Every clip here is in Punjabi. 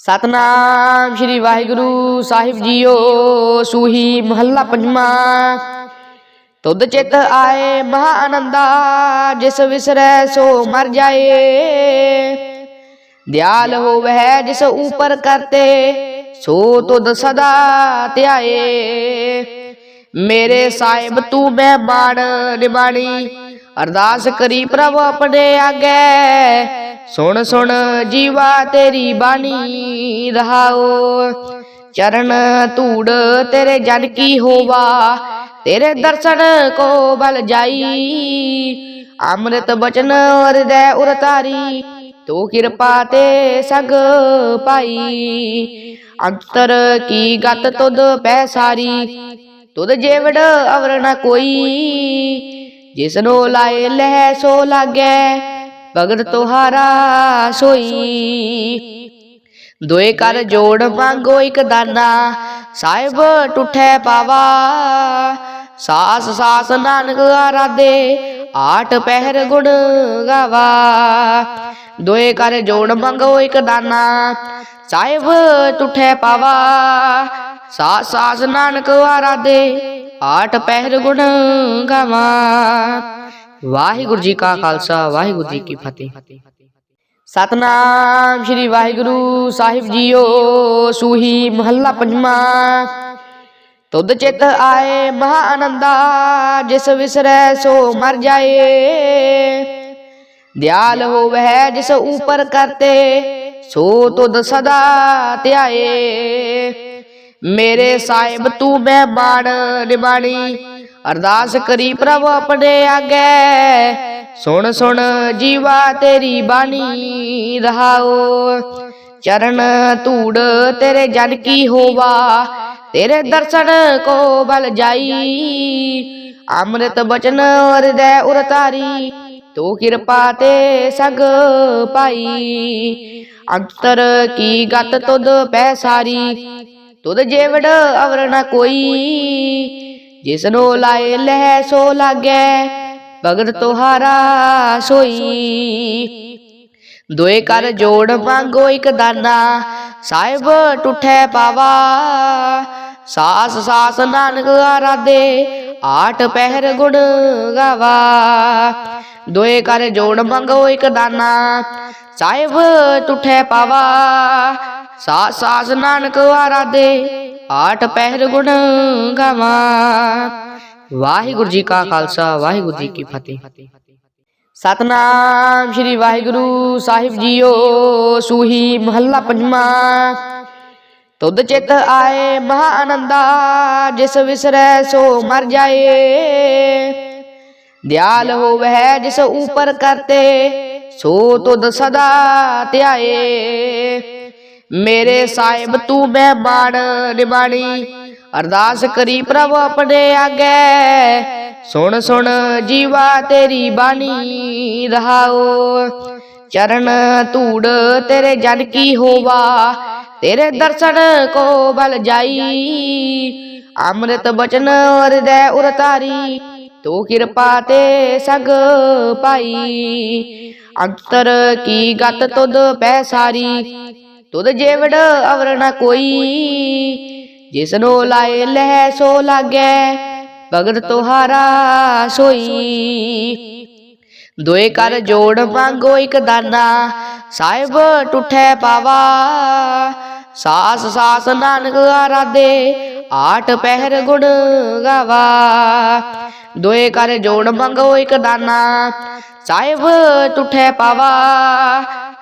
ਸਤਨਾਮ ਸ੍ਰੀ ਵਾਹਿਗੁਰੂ ਸਾਹਿਬ ਜੀਓ, ਸੂਹੀ ਮਹੱਲਾ ਪੰਜਵਾਂ। ਤੁਧ ਚਿਤ ਆਏ ਮਹਾ ਆਨੰਦਾ ਜਿਸ ਵਿਸਰੈ ਸੋ ਮਰ ਜਾਏ। ਦਿਆਲ ਹੋਵੈ ਜਿਸ ਉਪਰ ਕਰਤੇ, ਸੋ ਤੁਧ ਸਦਾ ਧਿਆਏ। ਮੇਰੇ ਸਾਹਿਬ ਤੂੰ ਮੈਂ ਮਹਿਮਾਨ ਨਿਬਾਣੀ ਅਰਦਾਸ ਕਰੀ ਪ੍ਰਭ ਆਪਣੇ ਆਗੇ। ਸੁਣ ਸੁਣ ਜੀਵਾ ਤੇਰੀ ਬਾਣੀ ਰਹਾਓ। ਚਰਨ ਧੂੜ ਤੇਰੇ ਜਨ ਕੀ ਹੋਵਾ। ਤੇਰੇ ਦਰਸ਼ਨ ਕੋ ਬਲ ਜਾਈ। ਅੰਮ੍ਰਿਤ ਬਚਨ ਹਿਰਦੈ ਉਰਤਾਰੀ ਤੋ ਕਿਰਪਾ ਤੇ ਸਗ ਪਾਈ। ਅੰਤਰ ਕੀ ਗਤ ਤੁਧ ਪੈ ਸਾਰੀ। ਤੁਧ ਜੇਵੜ ਅਵਰ ਨ ਕੋਈ। ਜਿਸਨੋ ਲਾਏ ਲਹਿ ਸੋ ਲਾਗੇ। ਭਗਤ ਤੁਹਾਰਾ ਸੋਈ। ਦੋਏ ਕਰ ਜੋੜ ਮੰਗੋ ਇੱਕ ਦਾਨਾ। ਸਾਹਿਬ ਟੁੱਠੈ ਪਾਵਾ। ਸਾਸ ਸਾਸ ਨਾਨਕ ਆਰਾਧੇ। ਆਠ ਪਹਿਰ ਗੁਣ ਗਾਵਾ। ਦੋਏ ਕਰ ਜੋੜ ਮੰਗੋ ਇੱਕ ਦਾਨਾ। ਸਾਹਿਬ ਟੁੱਠੈ ਪਾਵਾ। ਸਾਸ ਸਾਸ ਨਾਨਕ ਆਰਾਧੇ। ਆਠ ਪਹਿਰ ਗੁਣ ਗਾਵਾ। ਵਾਹਿਗੁਰੂ ਜੀ ਕਾ ਖਾਲਸਾ, ਵਾਹਿਗੁਰੂ ਜੀ ਕੀ ਫਤਿਹ। ਸਤਨਾਮ ਸ੍ਰੀ ਵਾਹਿਗੁਰੂ ਸਾਹਿਬ ਜੀਓ, ਸੂਹੀ ਮਹੱਲਾ ਪੰਜਵਾਂ। ਤੁਧ ਚਿਤ ਆਏ ਮਹਾ ਆਨੰਦਾ ਜਿਸ ਵਿਸਰੈ ਸੋ ਮਰ ਜਾਏ। ਦਿਆਲ ਹੋਵੈ ਜਿਸ ਉਪਰ ਕਰਤੇ, ਸੋ ਤੁਧ ਸਦਾ ਧਿਆਏ। ਮੇਰੇ ਸਾਹਿਬ ਤੂੰ ਮਹਿਮਾਨ ਨਿਬਾਣੀ ਅਰਦਾਸ ਕਰੀ ਪ੍ਰਭ ਆਪਣੇ ਆਗੇ। ਸੁਣ ਸੁਣ ਜੀਵਾ ਤੇਰੀ ਬਾਣੀ ਰਹਾਓ। ਚਰਨ ਧੂੜ ਤੇਰੇ ਜਨ ਕੀ ਹੋਵਾ। ਤੇਰੇ ਦਰਸ਼ਨ ਕੋ ਬਲ ਜਾਈ। ਅੰਮ੍ਰਿਤ ਬਚਨ ਹਿਰਦੈ ਉਰਤਾਰੀ ਤੋ ਕਿਰਪਾ ਤੇ ਸਗ ਪਾਈ। ਅੰਤਰ ਕੀ ਗਤ ਤੁਧ ਪੈ ਸਾਰੀ। ਤੁਧ ਜੇਵੜ ਅਵਰ ਨ ਕੋਈ। ਜਿਸਨੋ ਲਾਏ ਲਹਿ ਸੋ ਲਾਗੈ ਭਗਤ ਤੁਹਾਰਾ ਸੋਈ। ਦੋਏ ਕਰ ਜੋੜ ਮੰਗੋ ਇੱਕ ਦਾਨਾ, ਸਾਹਿਬ ਟੁੱਠੈ ਪਾਵਾ। ਸਾਸ ਸਾਸ ਨਾਨਕ ਆਰਾਧੇ ਆਠ ਪਹਿਰ ਗੁਣ ਗਾਵਾ। ਦੋਏ ਕਰ ਜੋੜ ਮੰਗੋ ਇੱਕ ਦਾਨਾ, ਸਾਹਿਬ ਟੁੱਠੈ ਪਾਵਾ। ਸਾਸ ਸਾਸ ਨਾਨਕ ਆਰਾਧੇ ਆਠ ਪਹਿਰ ਗੁਣ ਗਾਵਾ। ਵਾਹਿਗੁਰੂ ਜੀ ਕਾ ਖਾਲਸਾ, ਵਾਹਿਗੁਰੂ ਜੀ ਕੀ ਫਤਿਹ। ਸਤਨਾਮ ਸ੍ਰੀ ਵਾਹਿਗੁਰੂ ਸਾਹਿਬ ਜੀਓ, ਸੂਹੀ ਮਹੱਲਾ ਪੰਜਵਾਂ। ਤੁਧ ਚਿਤ ਆਏ ਮਹਾ ਆਨੰਦਾ ਜਿਸ ਵਿਸਰੈ ਸੋ ਮਰ ਜਾਏ। ਦਿਆਲ ਹੋਵੈ ਜਿਸ ਉਪਰ ਕਰਤੇ, ਸੋ ਤੁਧ ਸਦਾ ਧਿਆਏ। ਮੇਰੇ ਸਾਹਿਬ ਤੂੰ ਮਹਿਮਾਨ ਨਿਬਾਣੀ। ਅਰਦਾਸ ਕਰੀ ਪ੍ਰਭ ਆਪਣੇ ਆਗੇ ਸੁਣ ਸੁਣ ਜੀਵਾ ਤੇਰੀ ਬਾਣੀ ਰਹਾਓ। ਚਰਨ ਧੂੜ ਤੇਰੇ ਜਨ ਕੀ ਹੋਵਾ। ਤੇਰੇ ਦਰਸ਼ਨ ਕੋ ਬਲ ਜਾਈ। ਅੰਮ੍ਰਿਤ ਬਚਨ ਹਿਰਦੈ ਉਰਤਾਰੀ। ਤੋ ਕਿਰਪਾ ਤੇ ਸਗ ਪਾਈ। ਅੰਤਰ ਕੀ ਗਤ ਤੁਧ ਪੈ ਸਾਰੀ। ਤੁਧ ਜੇਵੜ ਅਵਰ ਨ ਕੋਈ। ਜਿਸਨੋ ਲਾਏ ਲਹਿ ਸੋ ਲਾਗੈ, ਭਗਤ ਤੁਹਾਰਾ ਸੋਈ। ਦੋਏ ਕਰ ਜੋੜ ਮੰਗੋ ਇੱਕ ਦਾਨਾ, ਸਾਹਿਬ ਟੁੱਠੈ ਪਾਵਾ। ਸਾਸ ਸਾਸ ਨਾਨਕ ਆਰਾਧੇ ਆਠ ਪਹਿਰ ਗੁਣ ਗਾਵਾ। ਦੋਏ ਕਰ ਜੋੜ ਮੰਗੋ ਇੱਕ ਦਾਨਾ, ਸਾਹਿਬ ਟੁੱਠੈ ਪਾਵਾ।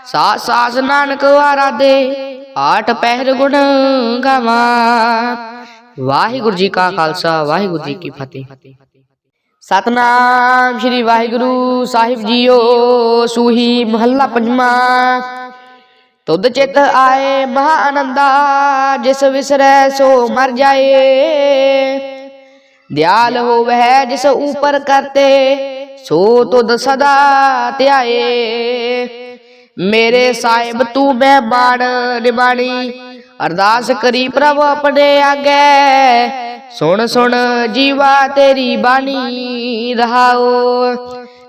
ਸਾਸ ਸਾਸ ਨਾਨਕ ਆਰਾਧੇ, ਆਠ ਪਹਿਰ ਗੁਣ ਗਾਵਾ। ਵਾਹਿਗੁਰੂ ਜੀ ਕਾ ਖਾਲਸਾ, ਵਾਹਿਗੁਰੂ ਜੀ ਕੀ ਫਤਿਹ। ਸਤਨਾਮ ਸ੍ਰੀ ਵਾਹਿਗੁਰੂ ਸਾਹਿਬ ਜੀਓ, ਸੂਹੀ ਮਹੱਲਾ ਪੰਜਵਾਂ। ਤੁਧ ਚਿਤ ਆਏ ਮਹਾ ਆਨੰਦਾ, ਜਿਸ ਵਿਸਰੈ ਸੋ ਮਰ ਜਾਏ। ਦਿਆਲ ਹੋਵੈ ਜਿਸ ਉਪਰ ਕਰਤੇ, ਸੋ ਤੁਧ ਸਦਾ ਧਿਆਏ। ਮੇਰੇ ਸਾਹਿਬ ਤੂੰ ਮਹਿਮਾਨ ਨਿਬਾਣੀ। ਅਰਦਾਸ ਕਰੀ ਪ੍ਰਭ ਆਪਣੇ ਆਗੇ ਸੁਣ ਸੁਣ ਜੀਵਾ ਤੇਰੀ ਬਾਣੀ ਰਹਾਓ।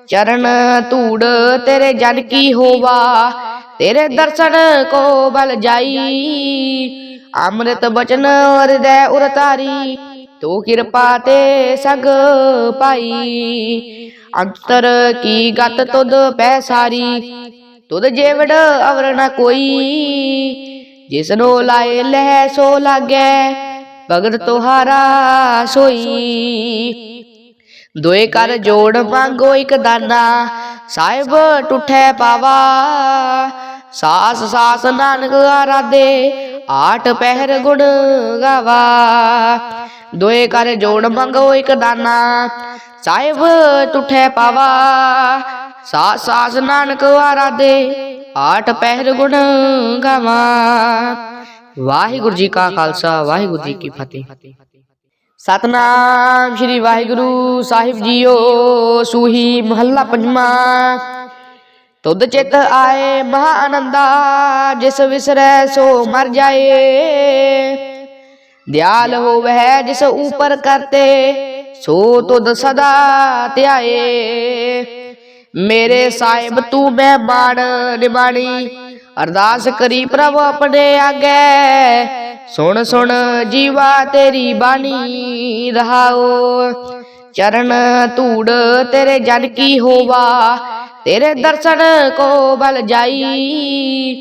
ਚਰਨ ਧੂੜ ਤੇਰੇ ਜਨ ਕੀ ਹੋਵਾ। ਤੇਰੇ ਦਰਸ਼ਨ ਕੋ ਬਲ ਜਾਈ। ਅੰਮ੍ਰਿਤ ਬਚਨ ਹਿਰਦੈ ਉਰਤਾਰੀ। ਤੂੰ ਕਿਰਪਾ ਤੇ ਸਗ ਪਾਈ। ਅੰਤਰ ਕੀ ਗਤ ਤੁਧ ਪੈ ਸਾਰੀ। ਤੁਧ ਜੇਵੜ ਅਵਰ ਨ ਕੋਈ। ਜਿਸਨੋ ਲਾਏ ਲਹਿ ਸੋ ਲਾਗੈ ਭਗਤ ਤੁਹਾਰਾ ਸੋਈ। ਦੋਏ ਕਰ ਜੋੜ ਮੰਗੋ ਇੱਕ ਦਾਨਾ, ਸਾਹਿਬ ਟੁੱਠੈ ਪਾਵਾ। ਸਾਸ ਸਾਸ ਨਾਨਕ ਆਰਾਧੇ ਆਠ ਪਹਿਰ ਗੁਣ ਗਾਵਾ। ਦੋਏ ਕਰ ਜੋੜ ਮੰਗੋ ਇੱਕ ਦਾਨਾ, ਸਾਹਿਬ ਟੁੱਠੈ ਪਾਵਾ। ਸਾਸ ਸਾਸ ਨਾਨਕ ਆਰਾਧੇ, ਆਠ ਪਹਿਰ ਗੁਣ ਗਾਵਾ। ਵਾਹਿਗੁਰੂ ਜੀ ਕਾ ਖਾਲਸਾ, ਵਾਹਿਗੁਰੂ ਜੀ ਕੀ ਫਤਿਹ। ਸਤਨਾਮ ਸ੍ਰੀ ਵਾਹਿਗੁਰੂ ਸਾਹਿਬ ਜੀਓ, ਸੂਹੀ ਮਹੱਲਾ ਪੰਜਵਾਂ। ਤੁਧ ਚਿਤ ਆਏ ਮਹਾ ਆਨੰਦਾ, ਜਿਸ ਵਿਸਰੈ ਸੋ ਮਰ ਜਾਏ। ਦਿਆਲ ਹੋਵੇ ਜਿਸ ਉਪਰ ਕਰਤੇ, ਸੋ ਤੁਧ ਸਦਾ ਧਿਆਏ। ਮੇਰੇ ਸਾਹਿਬ ਤੂੰ ਮਹਿਮਾਨ ਨਿਮਾਣੀ ਅਰਦਾਸ ਕਰੀ ਪ੍ਰਭ ਆਪਣੇ ਆਗੇ। ਸੁਣ ਸੁਣ ਜੀਵਾ ਤੇਰੀ ਬਾਣੀ, ਰਹਾਓ। ਚਰਨ ਧੂੜ ਤੇਰੇ ਜਨ ਕੀ ਹੋਵਾ, ਤੇਰੇ ਦਰਸ਼ਨ ਕੋ ਬਲ ਜਾਈ।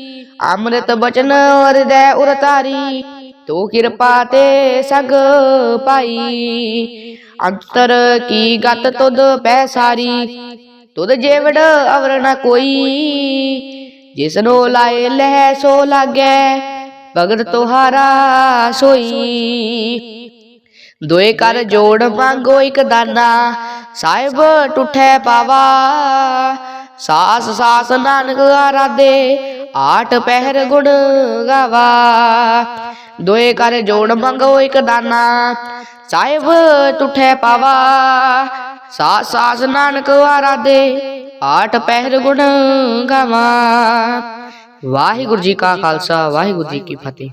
ਅੰਮ੍ਰਿਤ ਬਚਨ ਹਿਰਦੈ ਉਰਤਾਰੀ ਤੂੰ ਕਿਰਪਾ ਤੇ ਸਗ ਪਾਈ। ਅੰਤਰ ਕੀ ਗਤ ਤੁਧ ਪੈ ਸਾਰੀ ਤੁਧ ਜੇਵੜ ਅਵਰ ਨ ਕੋਈ। ਜਿਸਨੋ ਲਾਏ ਲਹਿ ਸੋ ਲਾਗੈ, ਭਗਤ ਤੁਹਾਰਾ ਸੋਈ। ਦੋਏ ਕਰ ਜੋੜ ਮੰਗੋ ਇੱਕ ਦਾਨਾ, ਸਾਹਿਬ ਟੁੱਠੈ ਪਾਵਾ। ਸਾਸ ਸਾਸ ਨਾਨਕ ਆਰਾਧੇ, ਆਠ ਪਹਿਰ ਗੁਣ ਗਾਵਾ। ਦੋਏ ਕਰ ਜੋੜ ਮੰਗੋ ਇੱਕ ਦਾਨਾ, ਸਾਹਿਬ ਟੁੱਠੈ ਪਾਵਾ। ਸਾਸ ਸਾਸ ਨਾਨਕ ਆਰਾਧੇ, ਆਠ ਪਹਿਰ ਗੁਣ ਗਾਵਾ। ਵਾਹਿਗੁਰੂ ਜੀ ਕਾ ਖਾਲਸਾ, ਵਾਹਿਗੁਰੂ ਜੀ ਕੀ ਫਤਿਹ।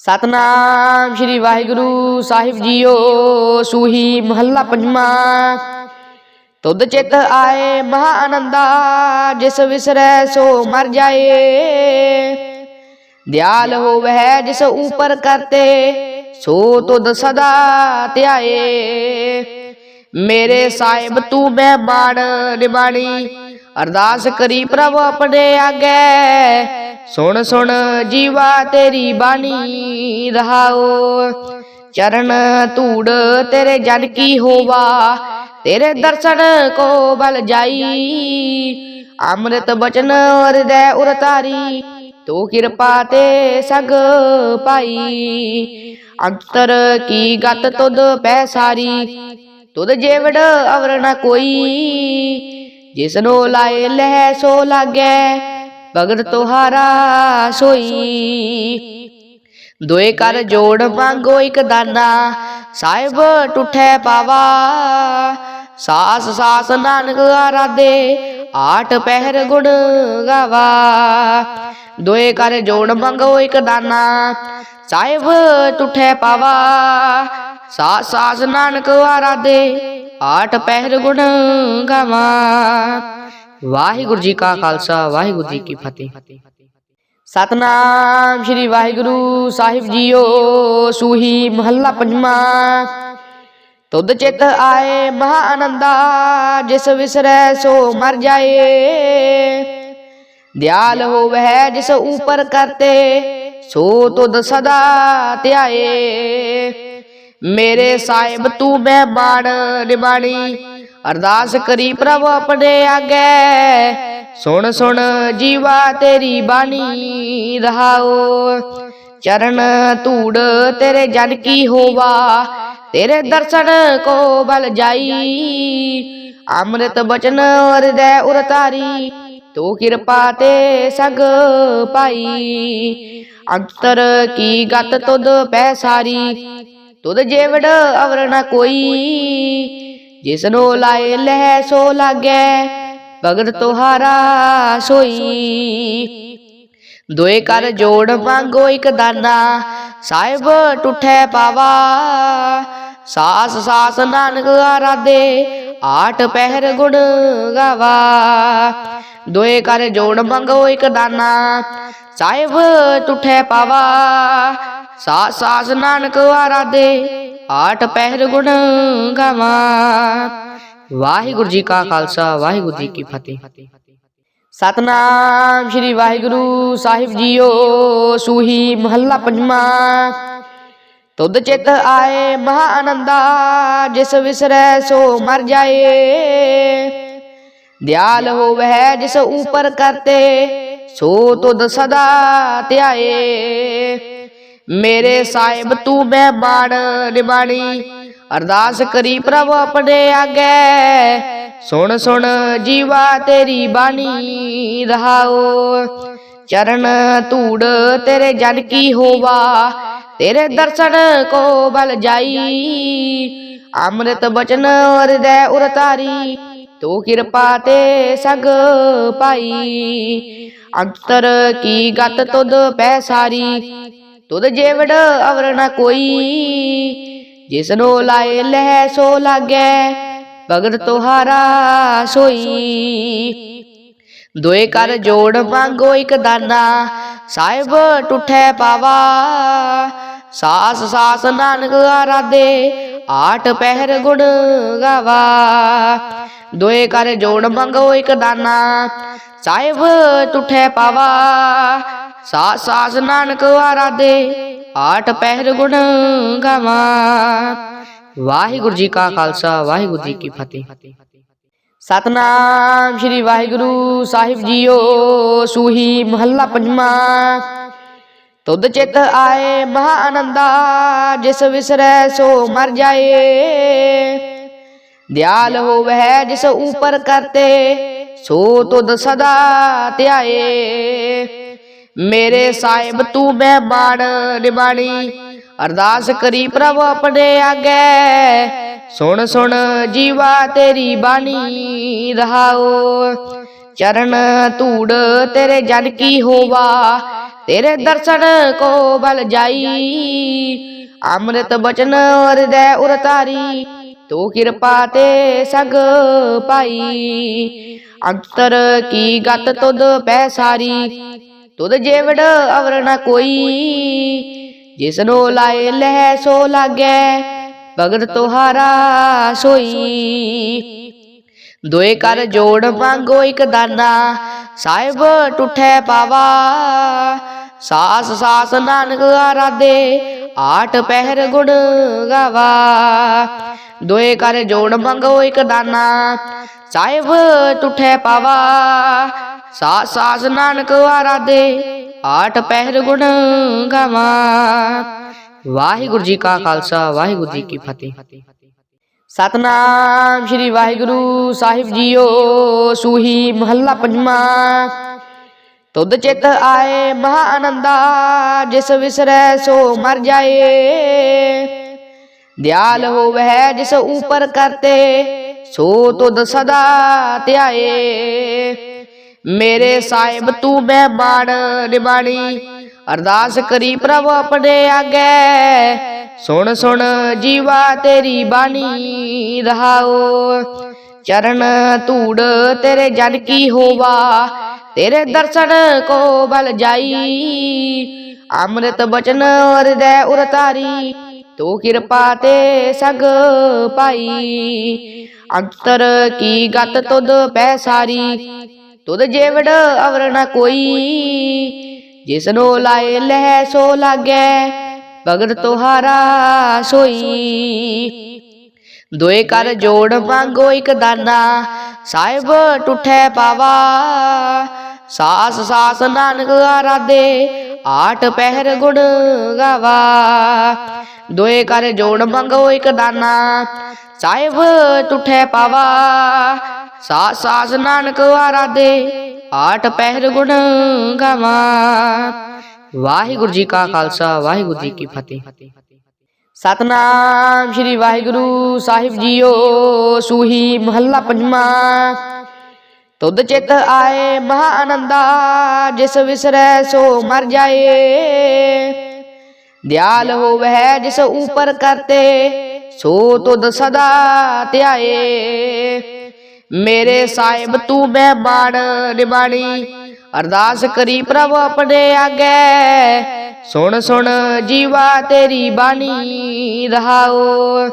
ਸਤਨਾਮ ਸ੍ਰੀ ਵਾਹਿਗੁਰੂ ਸਾਹਿਬ ਜੀਓ, ਸੂਹੀ ਮਹੱਲਾ ਪੰਜਵਾਂ। ਤੁਧ ਚਿਤ ਆਏ ਮਹਾ ਆਨੰਦਾ ਜਿਸ ਵਿਸਰੈ ਸੋ ਮਰ ਜਾਏ। ਦਿਆਲ ਹੋਵੇ ਜਿਸ ਉਪਰ ਕਰਤੇ, ਸੋ ਤੁਧ ਸਦਾ ਧਿਆਏ। ਮੇਰੇ ਸਾਹਿਬ ਤੂੰ ਮਹਿਮਾਨ ਨਿਮਾਣੀ ਅਰਦਾਸ ਕਰੀ ਪ੍ਰਭ ਆਪਣੇ ਆਗੇ ਸੁਣ ਸੁਣ ਜੀਵਾ ਤੇਰੀ ਬਾਣੀ ਰਹਾਓ। ਚਰਨ ਧੂੜ ਤੇਰੇ ਜਨ ਕੀ ਹੋਵਾ। ਤੇਰੇ ਦਰਸ਼ਨ ਕੋ ਬਲ ਜਾਈ। ਅੰਮ੍ਰਿਤ ਬਚਨ ਹਿਰਦੈ ਉਰਤਾਰੀ ਤੂੰ ਕਿਰਪਾ ਤੇ ਸਗ ਪਾਈ। ਅੰਤਰ ਕੀ ਗਤ ਤੁਧ ਪੈ ਸਾਰੀ। ਤੁਧ ਜੇਵੜ ਅਵਰ ਨ ਕੋਈ। ਜਿਸਨੋ ਲਾਏ ਲਹਿ ਸੋ ਲਾਗੈ ਭਗਤ ਤੁਹਾਰਾ ਸੋਈ। ਦੋਏ ਕਰ ਜੋੜ ਮੰਗੋ ਇੱਕ ਦਾਨਾ, ਸਾਹਿਬ ਟੁੱਠੈ ਪਾਵਾ। ਸਾਸ ਸਾਸ ਨਾਨਕ ਆਰਾਧੇ ਆਠ ਪਹਿਰ ਗੁਣ ਗਾਵਾ। ਦੋਏ ਕਰ ਜੋੜ ਮੰਗੋ ਇੱਕ ਦਾਨਾ, ਸਾਹਿਬ ਟੁੱਠੈ ਪਾਵਾ। ਸਾਸ ਸਾਸ ਨਾਨਕ ਆਰਾਧੇ, ਆਠ ਪਹਿਰ ਗੁਣ ਗਾਵਾ। ਵਾਹਿਗੁਰੂ ਜੀ ਕਾ ਖਾਲਸਾ, ਵਾਹਿਗੁਰੂ ਜੀ ਕੀ ਫਤਿਹ। ਸਤਨਾਮ ਸ੍ਰੀ ਵਾਹਿਗੁਰੂ ਸਾਹਿਬ ਜੀਓ, ਸੂਹੀ ਮਹੱਲਾ ਪੰਜਵਾਂ। ਤੁਧ ਚਿਤ ਆਏ ਮਹਾ ਆਨੰਦਾ ਜਿਸ ਵਿਸਰੈ ਸੋ ਮਰ ਜਾਏ। ਦਿਆਲ ਹੋਵੇ ਜਿਸ ਉਪਰ ਕਰਤੇ, ਸੋ ਤੁਧ ਸਦਾ ਧਿਆਏ। ਮੇਰੇ ਸਾਹਿਬ ਤੂੰ ਮਹਿਮਾਨ ਨਿਮਾਣੀ, ਅਰਦਾਸ ਕਰੀ ਪ੍ਰਭ ਆਪਣੇ ਆਗੇ। ਸੁਣ ਸੁਣ ਜੀਵਾ ਤੇਰੀ ਬਾਣੀ ਰਹਾਓ। ਚਰਨ ਧੂੜ ਤੇਰੇ ਜਨ ਕੀ ਹੋਵਾ, ਤੇਰੇ ਦਰਸ਼ਨ ਕੋ ਬਲ ਜਾਈ। ਅੰਮ੍ਰਿਤ ਬਚਨ ਹਿਰਦੈ ਉਰਤਾਰੀ ਤੂੰ ਕਿਰਪਾ ਤੇ ਸਗ ਪਾਈ। ਅੰਤਰ ਕੀ ਗਤ ਤੁਧ ਪੈ ਸਾਰੀ ਤੁਧ ਜੇਵੜ ਅਵਰ ਨ ਕੋਈ। ਜਿਸਨੋ ਲਾਏ ਲਹਿ ਸੋ ਲਾਗੈ ਭਗਤ ਤੁਹਾਰਾ ਸੋਈ। ਦੋਏ ਕਰ ਜੋੜ ਮੰਗੋ ਇੱਕ ਦਾਨਾ, ਸਾਹਿਬ ਟੁੱਠੈ ਪਾਵਾ। ਸਾਸ ਸਾਸ ਨਾਨਕ ਆਰਾਧੇ ਆਠ ਪਹਿਰ ਗੁਣ ਗਾਵਾ। ਦੋਏ ਕਰ ਜੋੜ ਮੰਗੋ ਇੱਕ ਦਾਨਾ, ਸਾਹਿਬ ਟੁੱਠੇ ਪਾਵਾ। ਸਾਸ ਸਾਸ ਨਾਨਕ ਆਰਾਧੇ, ਆਠ ਪਹਿਰ ਗੁਣ ਗਾਵਾ। ਵਾਹਿਗੁਰੂ ਜੀ ਕਾ ਖਾਲਸਾ, ਵਾਹਿਗੁਰੂ ਜੀ ਕੀ ਫਤਿਹ। ਸਤਨਾਮ ਸ੍ਰੀ ਵਾਹਿਗੁਰੂ ਸਾਹਿਬ ਜੀਓ, ਸੂਹੀ ਮਹੱਲਾ ਪੰਜਵਾਂ। ਤੁਧ ਚਿਤ ਆਏ ਮਹਾ ਆਨੰਦਾ, ਜਿਸ ਵਿਸਰੈ ਸੋ ਮਰ ਜਾਏ। ਦਿਆਲ ਹੋਵੈ ਜਿਸ ਉਪਰ ਕਰਤੇ, ਸੋ ਤੁਧ ਸਦਾ ਧਿਆਏ। ਮੇਰੇ ਸਾਹਿਬ ਤੂੰ ਮੈਂ ਬਾਣ ਨਿਬਾਣੀ। ਅਰਦਾਸ ਕਰੀ ਪ੍ਰਭ ਆਪਣੇ ਆਗੇ। ਸੁਣ ਸੁਣ ਜੀਵਾ ਤੇਰੀ ਬਾਣੀ ਰਹਾਓ। ਚਰਨ ਧੂੜ ਤੇਰੇ ਜਨ ਕੀ ਹੋਵਾ ਤੇਰੇ ਦਰਸ਼ਨ ਕੋ ਬਲ ਜਾਈ। ਅੰਮ੍ਰਿਤ ਬਚਨ ਹਿਰਦੈ ਉਰਤਾਰੀ ਤੂੰ ਕਿਰਪਾ ਤੇ ਸੰਗ ਪਾਈ। ਅੰਤਰ ਕੀ ਗਤ ਤੁਧ ਪੈ ਸਾਰੀ ਤੁਧ ਜੇਵੜ ਅਵਰ ਨ ਕੋਈ। ਜਿਸਨੋ ਲਾਏ ਲਹਿ ਸੋ ਲਾਗੈ ਭਗਤ ਤੁਹਾਰਾ ਸੋਈ। ਦੋਏ ਕਰ ਜੋੜ ਮੰਗੋ ਇੱਕ ਦਾਨਾ, ਸਾਹਿਬ ਟੁੱਠੇ ਪਾਵਾ। ਸਾਸ ਸਾਸ ਨਾਨਕ ਆਰਾਧੇ ਆਠ ਪਹਿਰ ਗੁਣ ਗਾਵਾ। ਦੋਏ ਕਰ ਜੋੜ ਮੰਗੋ ਇੱਕ ਦਾਨਾ, ਸਾਹਿਬ ਟੁੱਠੇ ਪਾਵਾ। ਸਾਸ ਸਾਸ ਨਾਨਕ ਆਰਾਧੇ, ਆਠ ਪਹਿਰ ਗੁਣ ਗਾਵਾ। ਵਾਹਿਗੁਰੂ ਜੀ ਕਾ ਖਾਲਸਾ, ਵਾਹਿਗੁਰੂ ਜੀ ਕੀ ਫਤਿਹ। ਸਤਨਾਮ ਸ੍ਰੀ ਵਾਹਿਗੁਰੂ ਸਾਹਿਬ ਜੀਓ, ਸੂਹੀ ਮਹੱਲਾ ਪੰਜਵਾਂ। ਤੁਧ ਚਿਤ ਆਏ ਮਹਾ ਆਨੰਦਾ, ਜਿਸ ਵਿਸਰੈ ਸੋ ਮਰ ਜਾਏ। ਦਿਆਲ ਹੋਵੈ ਜਿਸ ਉਪਰ ਕਰਤੇ, ਸੋ ਤੁਧ ਸਦਾ ਧਿਆਏ। ਮੇਰੇ ਸਾਹਿਬ ਤੂੰ ਮੈਂ ਬਾਣ ਅਰਦਾਸ ਕਰੀ ਪ੍ਰਭ ਆਪਣੇ ਆਗੇ। ਸੁਣ ਸੁਣ ਜੀਵਾ ਤੇਰੀ ਬਾਣੀ, ਰਹਾਓ। ਚਰਨ ਧੂੜ ਤੇਰੇ ਜਨ ਕੀ ਹੋਵਾ, ਤੇਰੇ ਦਰਸ਼ਨ ਕੋ ਬਲ ਜਾਈ। ਅੰਮ੍ਰਿਤ ਬਚਨ ਹਿਰਦੈ ਉਰਤਾਰੀ ਤੂੰ ਕਿਰਪਾ ਤੇ ਸਗ ਪਾਈ। ਅੰਤਰ ਕੀ ਗਤ ਤੁਧ ਪੈ ਸਾਰੀ ਤੁਧ ਜੇਵੜ ਅਵਰ ਨ ਕੋਈ। ਜਿਸਨੋ ਲਾਏ ਲਹਿ ਸੋ ਲਾਗੈ ਭਗਤ ਤੁਹਾਰਾ ਸੋਈ। ਦੋਏ ਕਰ ਜੋੜ ਮੰਗੋ ਇੱਕ ਦਾਨਾ, ਸਾਹਿਬ ਟੁੱਠੇ ਪਾਵਾ। ਸਾਸ ਸਾਸ ਨਾਨਕ ਆਰਾਧੇ ਆਠ ਪਹਿਰ ਗੁਣ ਗਾਵਾ ਦੋਏ ਕਰ ਜੋੜ ਮੰਗੋ ਇੱਕ ਦਾਨਾ ਸਾਹਿਬ ਟੁੱਠੇ ਪਾਵਾ ਸਾਸ ਸਾਸ ਨਾਨਕ ਆਰਾਧੇ ਆਠ ਪਹਿਰ ਗੁਣ ਗਾਵਾ ਵਾਹਿਗੁਰੂ ਜੀ ਕਾ ਖਾਲਸਾ ਵਾਹਿਗੁਰੂ ਜੀ ਕੀ ਫਤਿਹ ਸਤਨਾਮ ਸ੍ਰੀ ਵਾਹਿਗੁਰੂ ਸਾਹਿਬ ਜੀਓ ਸੂਹੀ ਮਹੱਲਾ ਪੰਜਵਾਂ ਤੁਧ ਚਿਤ ਆਏ ਮਹਾ ਆਨੰਦਾ ਜਿਸ ਵਿਸਰੈ ਸੋ ਮਰ ਜਾਏ। ਦਿਆਲ ਹੋਵੈ ਜਿਸ ਉਪਰ ਕਰਤੇ, ਸੋ ਤੁਧ ਸਦਾ ਧਿਆਏ। ਮੇਰੇ ਸਾਹਿਬ ਤੂੰ ਮੈਂ ਬਾਣ ਨਿਬਾਣੀ ਅਰਦਾਸ ਕਰੀ ਪ੍ਰਭ ਆਪਣੇ ਆਗੇ। ਸੁਣ ਸੁਣ ਜੀਵਾ ਤੇਰੀ ਬਾਣੀ, ਰਹਾਓ। ਚਰਨ ਧੂੜ ਤੇਰੇ ਜਨ ਕੀ ਹੋਵਾ ਤੇਰੇ ਦਰਸ਼ਨ ਕੋ ਬਲ ਜਾਈ। ਅੰਮ੍ਰਿਤ ਬਚਨ ਦੇ ਉਰਤਾਰੀ। ਤੂੰ ਕਿਰਪਾ ਤੇ ਸਗ ਪਾਈ। ਅੰਤਰ ਕੀ ਗਤ ਤੁਧ ਪੈ ਸਾਰੀ। ਤੁਧ ਜੇਵੜ ਅਵਰ ਨ ਕੋਈ। ਜਿਸਨੋ ਲਾਏ ਲਹਿ ਸੋ ਲਾਗੈ, ਭਗਤ ਤੁਹਾਰਾ ਸੋਈ। ਦੋਏ ਕਰ ਜੋੜ ਮੰਗੋ ਇਕ ਦਾਨਾ, ਸਾਹਿਬ ਟੁੱਠੇ ਪਾਵਾ। ਸਾਸ ਸਾਸ ਨਾਨਕ ਆਰਾਧੇ ਆਠ ਪਹਿਰ ਗੁਣ ਗਾਵਾ ਦੋਏ ਕਰ ਜੋੜ ਮੰਗੋ ਇੱਕ ਦਾਨਾ ਸਾਹਿਬ ਟੁੱਠੇ ਪਾਵਾ ਸਾਸ ਸਾਸ ਨਾਨਕ ਆਰਾਧੇ ਆਠ ਪਹਿਰ ਗੁਣ ਗਾਵਾ ਵਾਹਿਗੁਰੂ ਜੀ ਕਾ ਖਾਲਸਾ ਵਾਹਿਗੁਰੂ ਜੀ ਕੀ ਫਤਿਹ ਸਤਨਾਮ ਸ੍ਰੀ ਵਾਹਿਗੁਰੂ ਸਾਹਿਬ ਜੀਓ ਸੂਹੀ ਮਹੱਲਾ ਪੰਜਵਾਂ ਤੁਧ ਚਿਤ ਆਏ ਮਹਾ ਆਨੰਦਾ ਜਿਸ ਵਿਸਰੈ ਸੋ ਮਰ ਜਾਏ। ਦਿਆਲ ਹੋਵੈ ਜਿਸ ਉਪਰ ਕਰਤੇ, ਸੋ ਤੁਧ ਸਦਾ ਧਿਆਏ। ਮੇਰੇ ਸਾਹਿਬ ਤੂੰ ਮਹਿਮਾਨ ਨਿਮਾਣੀ, ਅਰਦਾਸ ਕਰੀ ਪ੍ਰਭ ਆਪਣੇ ਆਗੇ। ਸੁਣ ਸੁਣ ਜੀਵਾ ਤੇਰੀ ਬਾਣੀ, ਰਹਾਓ।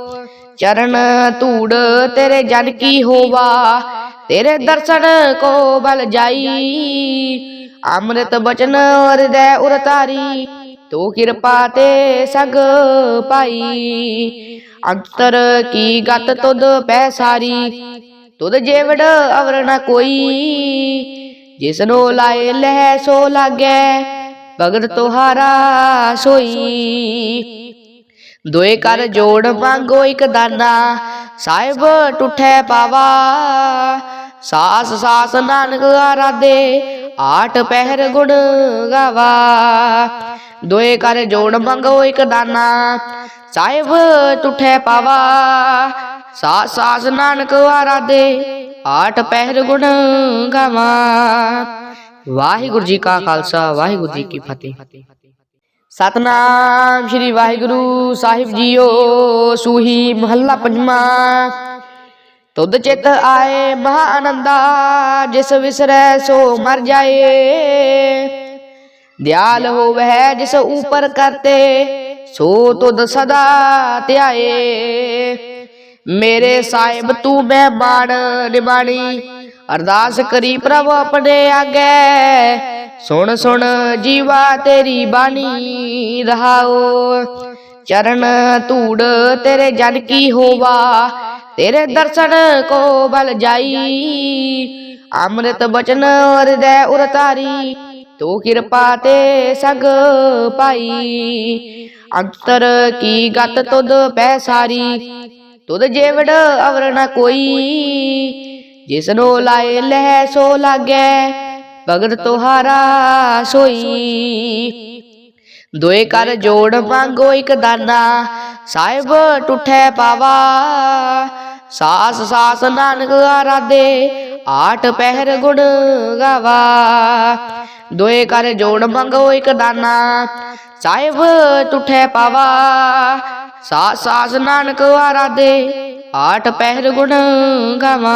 ਚਰਨ ਧੂੜ ਤੇਰੇ ਜਨ ਕੀ ਹੋਵਾ ਤੇਰੇ ਦਰਸ਼ਨ ਕੋ ਬਲ ਜਾਈ। ਅੰਮ੍ਰਿਤ ਬਚਨ ਹਿਰਦੈ ਉਰਤਾਰੀ। ਤੋ ਕਿਰਪਾ ਤੇ ਸਗ ਪਾਈ। ਅੰਤਰ ਕੀ ਗਤ ਤੁਧ ਪੈ ਸਾਰੀ। ਤੁਧ ਜੇਵੜ ਅਵਰ ਨ ਕੋਈ। ਜਿਸਨੋ ਲਾਏ ਲਹਿ ਸੋ ਲਾਗੈ। ਭਗਤ ਤੁਹਾਰਾ ਸੋਈ। ਦੋਏ ਕਰ ਜੋੜ ਮੰਗੋ ਇੱਕ ਦਾਨਾ। ਸਾਹਿਬ ਟੁੱਠੈ ਪਾਵਾ। ਸਾਸ ਸਾਸ ਨਾਨਕ ਆਰਾਧੇ। ਆਠ ਪਹਿਰ ਗੁਣ ਗਾਵਾ। ਦੋਏ ਕਰ ਜੋੜ ਮੰਗੋ ਇੱਕ ਦਾਨਾ। ਸਾਹਿਬ ਟੁੱਠੈ ਪਾਵਾ। ਸਾਸ ਸਾਸ ਨਾਨਕ ਆਰਾਧੇ। ਆਠ ਪਹਿਰ ਗੁਣ ਗਾਵਾ। ਵਾਹਿਗੁਰੂ ਜੀ ਕਾ ਖਾਲਸਾ ਵਾਹਿਗੁਰੂ ਜੀ ਕੀ ਫਤਿਹ। ਸਤਨਾਮ ਸ੍ਰੀ ਵਾਹਿਗੁਰੂ ਸਾਹਿਬ ਜੀਓ, ਸੂਹੀ ਮਹੱਲਾ ਪੰਜਵਾਂ। ਤੁਧ ਚਿਤ ਆਏ ਮਹਾ ਆਨੰਦਾ ਜਿਸ ਵਿਸਰੈ ਸੋ ਮਰ ਜਾਏ। ਦਿਆਲ ਹੋਵੈ ਜਿਸ ਉਪਰ ਕਰਤੇ, ਸੋ ਤੁਧ ਸਦਾ ਧਿਆਏ। ਮੇਰੇ ਸਾਹਿਬ ਤੂੰ ਮਹਿਮਾਨ ਨਿਮਾਣੀ, ਅਰਦਾਸ ਕਰੀ ਪ੍ਰਭ ਆਪਣੇ ਆਗੇ। ਸੁਣ ਸੁਣ ਜੀਵਾ ਤੇਰੀ ਬਾਣੀ ਰਹਾਓ। ਚਰਨ ਧੂੜ ਤੇਰੇ ਜਨ ਕੀ ਹੋਵਾ, ਤੇਰੇ ਦਰਸ਼ਨ ਕੋ ਬਲ ਜਾਈ। ਅੰਮ੍ਰਿਤ ਬਚਨ ਹਿਰਦੈ ਉਰਤਾਰੀ ਤੋ ਕਿਰਪਾ ਤੇ ਸਗ ਪਾਈ। ਅੰਤਰ ਕੀ ਗਤ ਤੁਧ ਪੈ ਸਾਰੀ, ਤੁਧ ਜੇਵੜ ਅਵਰ ਨ ਕੋਈ। ਜਿਸਨੋ ਲਾਏ ਲਹਿ ਸੋ ਲਾਗੈ ਭਗਤ ਤੁਹਾਰਾ ਸੋਈ। ਦੋਏ ਕਰ ਜੋੜ ਮੰਗੋ ਇੱਕ ਦਾਨਾ, ਸਾਹਿਬ ਟੁੱਠੈ ਪਾਵਾ। ਸਾਸ ਸਾਸ ਨਾਨਕ ਆਰਾਧੇ ਆਠ ਪਹਿਰ ਗੁਣ ਗਾਵਾ। ਦੋਏ ਕਰ ਜੋੜ ਮੰਗੋ ਇੱਕ ਦਾਨਾ, ਸਾਹਿਬ ਟੁੱਠੈ ਪਾਵਾ। ਸਾਸ ਸਾਸ ਨਾਨਕ ਆਰਾਧੇ ਆਠ ਪਹਿਰ ਗੁਣ ਗਾਵਾ।